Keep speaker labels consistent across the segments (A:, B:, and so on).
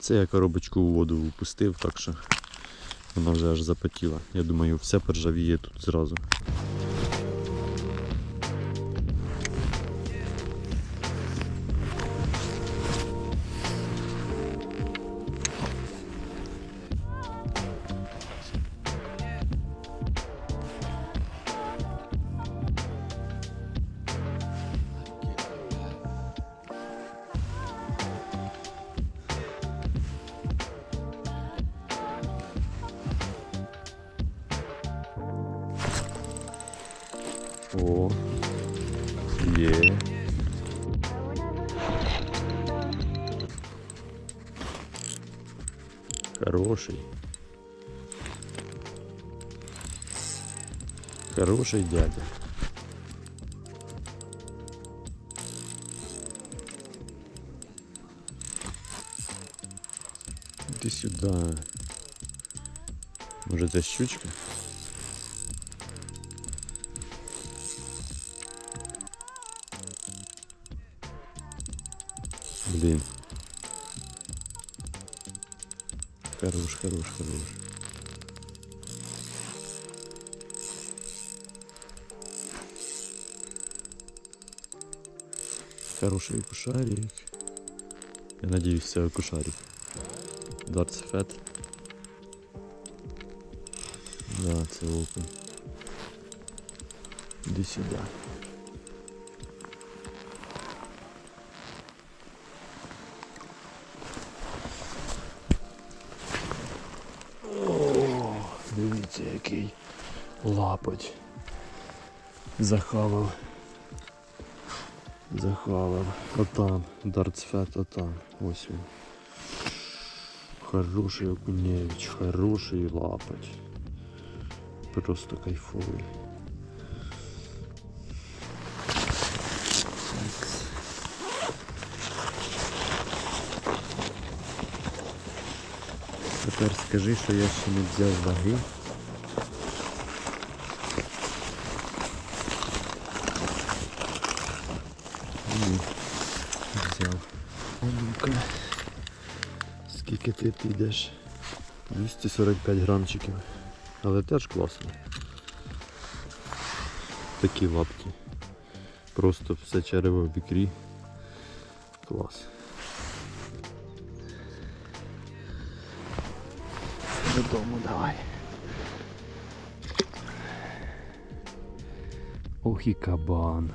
A: Це я коробочку у воду впустив, так що вона вже аж запотіла. Я думаю, все поржавіє тут зразу. О, є. Хороший. Хороший дядя. Иди сюда. Может, это щучка? Блин. Хорош, хорош, хорош. Хороший кушарик. Я надеюсь, це кушарик. Дартс фет. Да, це. Іди сюди. Дивіться який лапоть. Захавав. Захавав. Отам. Дартсфет отам. Ось він. Хороший окуневич, хороший лапоть. Просто кайфовий. Тепер скажи, що я ще не взяв ваги. Скільки ти підеш? 245 грамчиків. Але теж класно. Такі лапки. Просто все черево в ікрі. Клас. Додому давай. Ох і кабан.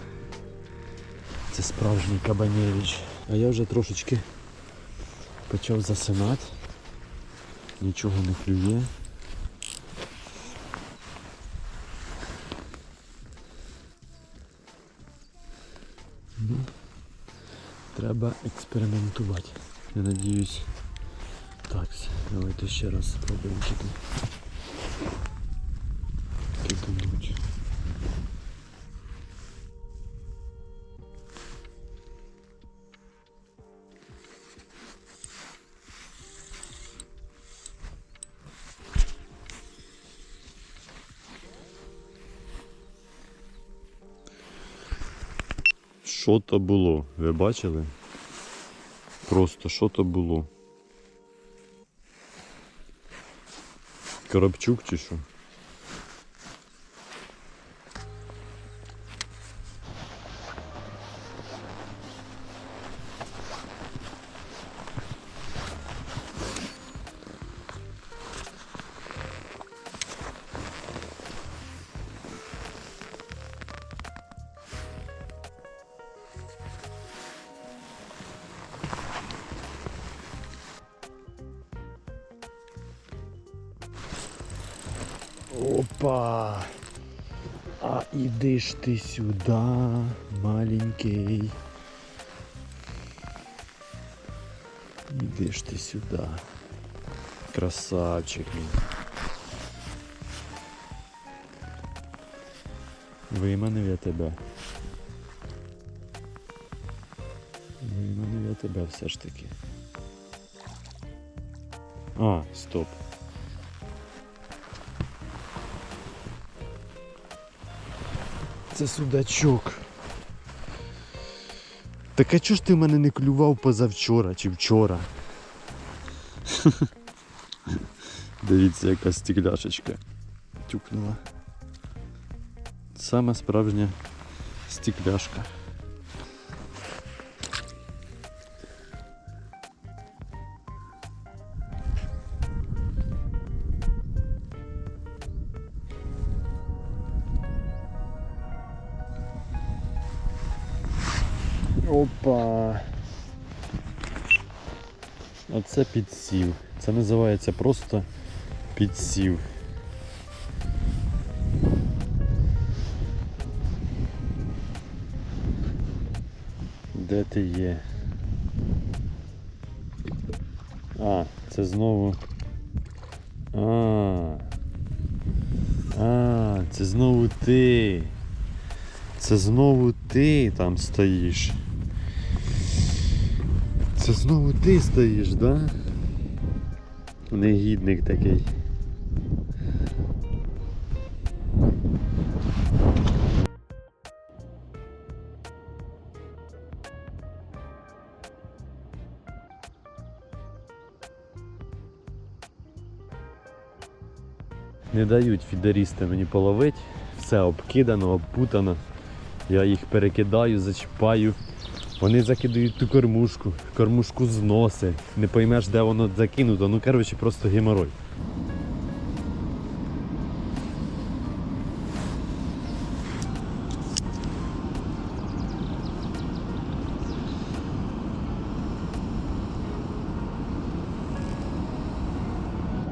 A: Це справжній кабанєвич. А я вже трошечки почав засинати. Нічого не клює. Ну, треба експериментувати. Я надіюсь. Так, давайте ще раз спробуємо киду. Що то було? Ви бачили? Просто що то було? Коробчук чи що? Опа! А іди ж ти сюди, маленький. Іди ж ти сюди. Красавчик мій. Виманив я тебе. Виманив я тебе все ж таки. А, стоп. Це судачок. Так а чого ж ти мене не клював позавчора чи вчора? Дивіться, яка стекляшечка тюкнула. Саме справжня стекляшка. Опа. Оце підсів. Це називається просто підсів. Де ти є? А, це знову. А. А, це знову ти. Це знову ти там стоїш. Це знову ти стоїш, да? Негідник такий. Не дають фідерісти мені половити, все обкидано, обпутано. Я їх перекидаю, зачіпаю. Вони закидають ту кормушку, кормушку зноси. Не поймеш, де воно закинуто. Ну, коротше, просто геморой.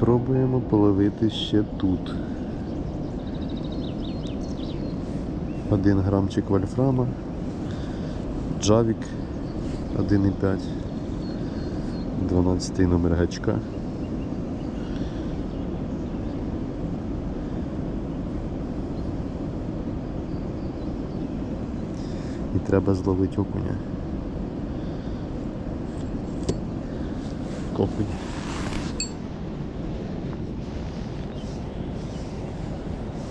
A: Пробуємо половити ще тут. Один грамчик вольфрама. Джавік 1,5. 12 номер гачка. І треба зловити окуня. Окунь.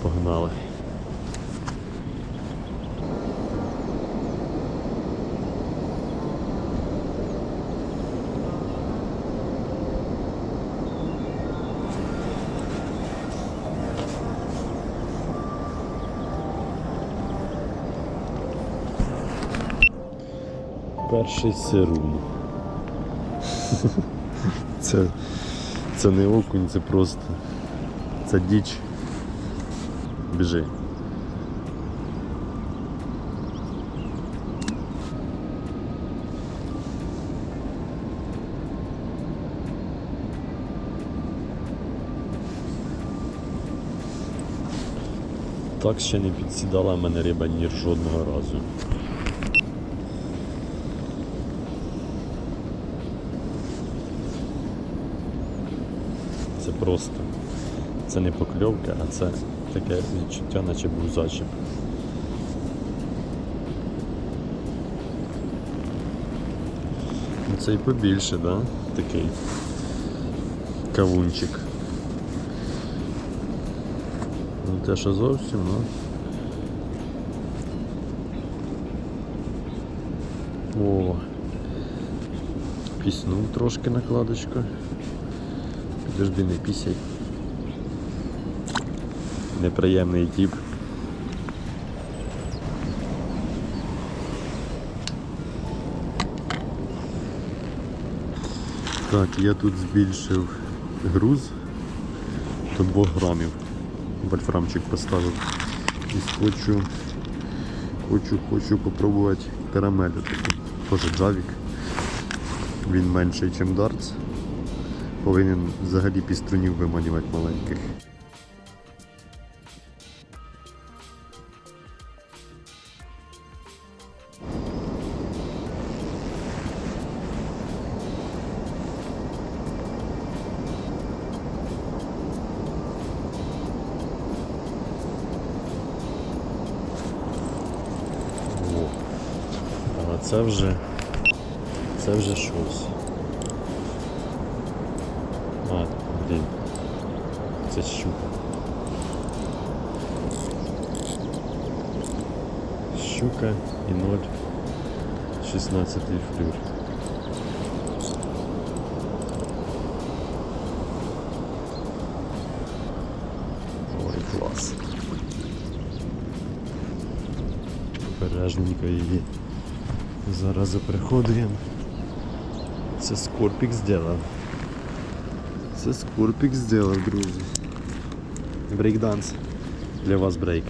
A: Погнали. Перший сирун. Це, це не окунь, це просто. Це діч. Біжи. Так ще не підсідала мене риба ні жодного разу. Це просто. Це не покльовка, а це таке відчуття, наче був зачіп. Ну, Це і побільше, да? Такий кавунчик. Ну те, що зовсім, ну. О, піснув трошки накладочку. Підожди, не пісяй. Неприємний тип. Так, я тут збільшив груз до 2 грамів. Вольфрамчик поставив. І хочу, хочу, хочу попробувати карамелю таку. Джавік. Він менший, ніж дартс. Повинен взагалі піструнів виманювати маленьких. Це вже це вже щось. це щука. Щука і 0, 16 флюр. Ой, клас. Бережненько її. Зараз приходуємо. Це скорпик сделал. Це скорпик сделал, друзі. Брейкданс. Для вас брейк.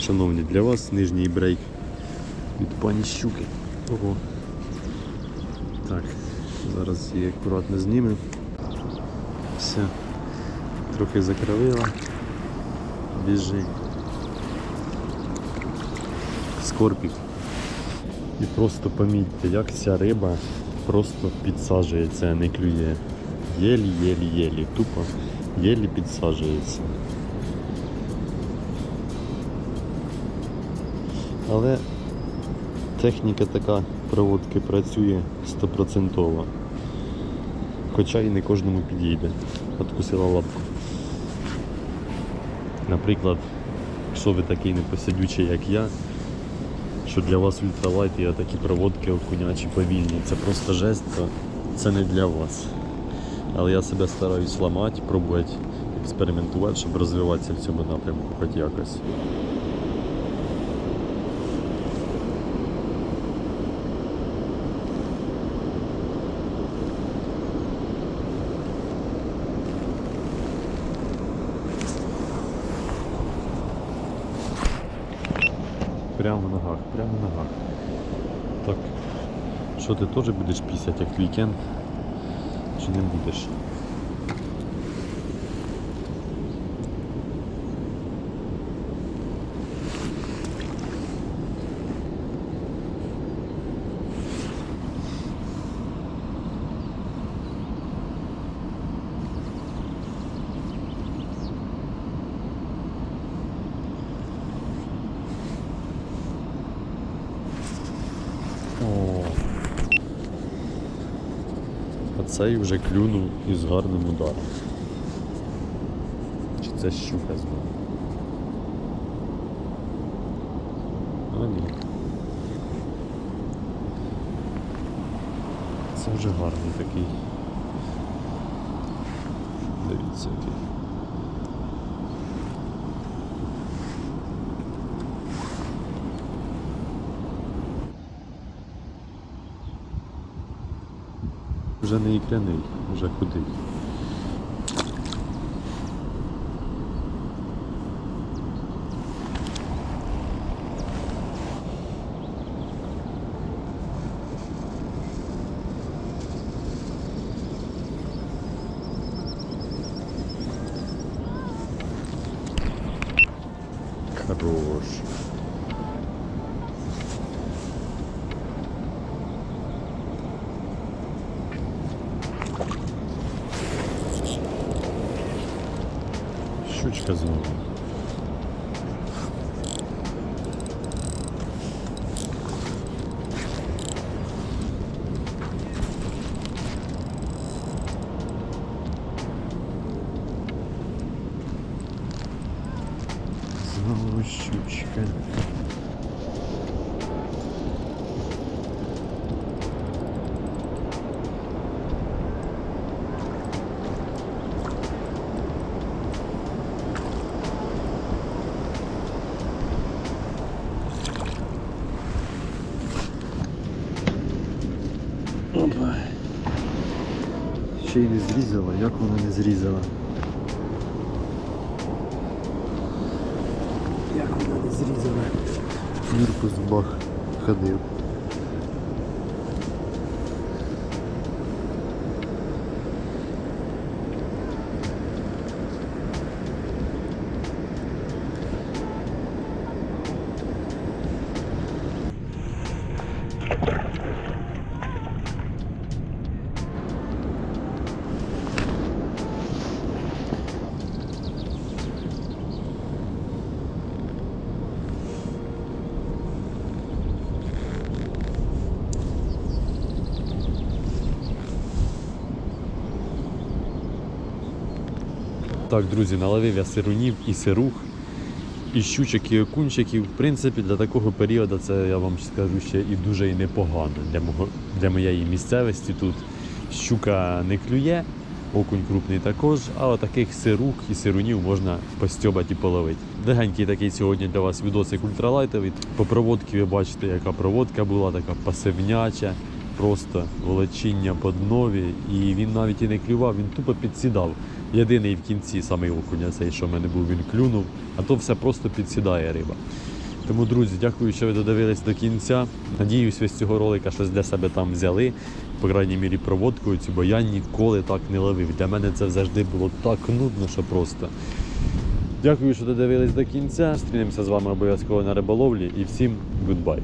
A: Шановні, для вас нижній брейк від пані щуки. Ого. Так, зараз її акуратно знімемо. Все. Трохи закривила. Біжи. Скорпік. І просто помітьте, як ця риба просто підсаджується, а не клює. Єлі-єлі-єлі. Тупо єлі підсаджується. Але техніка така проводки працює стопроцентово. Хоча і не кожному підійде. Откусила лапку. Наприклад, якщо ви такий непосидючий, як я, що для вас ультралайт і такі проводки окунячі повільні, це просто жесть, це не для вас. Але я себе стараюсь ламати, пробувати експериментувати, щоб розвиватися в цьому напрямку хоч якось. Прямо нога. Так. Що ти теж будеш пісять як вікенд? Чи не будеш? Цей вже клюнув із гарним ударом. Чи це щука знову? А ні. Це вже гарний такий. Дивіться який. Вже не ікряний, вже худий. Хорош. Щучка знову. Знову щучка. Опа. Ще й не зрізала, як вона не зрізала? Як вона не зрізала? Мірку з бах ходив. Так, друзі, наловив я сирунів і сирух, і щучок, і окунчиків. В принципі, для такого періоду це я вам скажу ще і дуже і непогано для, мого, для моєї місцевості. Тут щука не клює, окунь крупний також, а отаких сирук і сирунів можна постьобати і половити. Легенький такий сьогодні для вас відосик ультралайтовий. По проводці ви бачите, яка проводка була, така пасивняча, просто волочіння по днові. І він навіть і не клював, він тупо підсідав. Єдиний в кінці самий окунь, цей, що в мене був, він клюнув, а то все просто підсідає риба. Тому, друзі, дякую, що ви додивились до кінця. Надіюсь, ви з цього ролика щось для себе там взяли. По крайній мірі, проводку цю, бо я ніколи так не ловив. Для мене це завжди було так нудно, що просто. Дякую, що додивились до кінця. Зустрінемося з вами обов'язково на риболовлі і всім гудбай.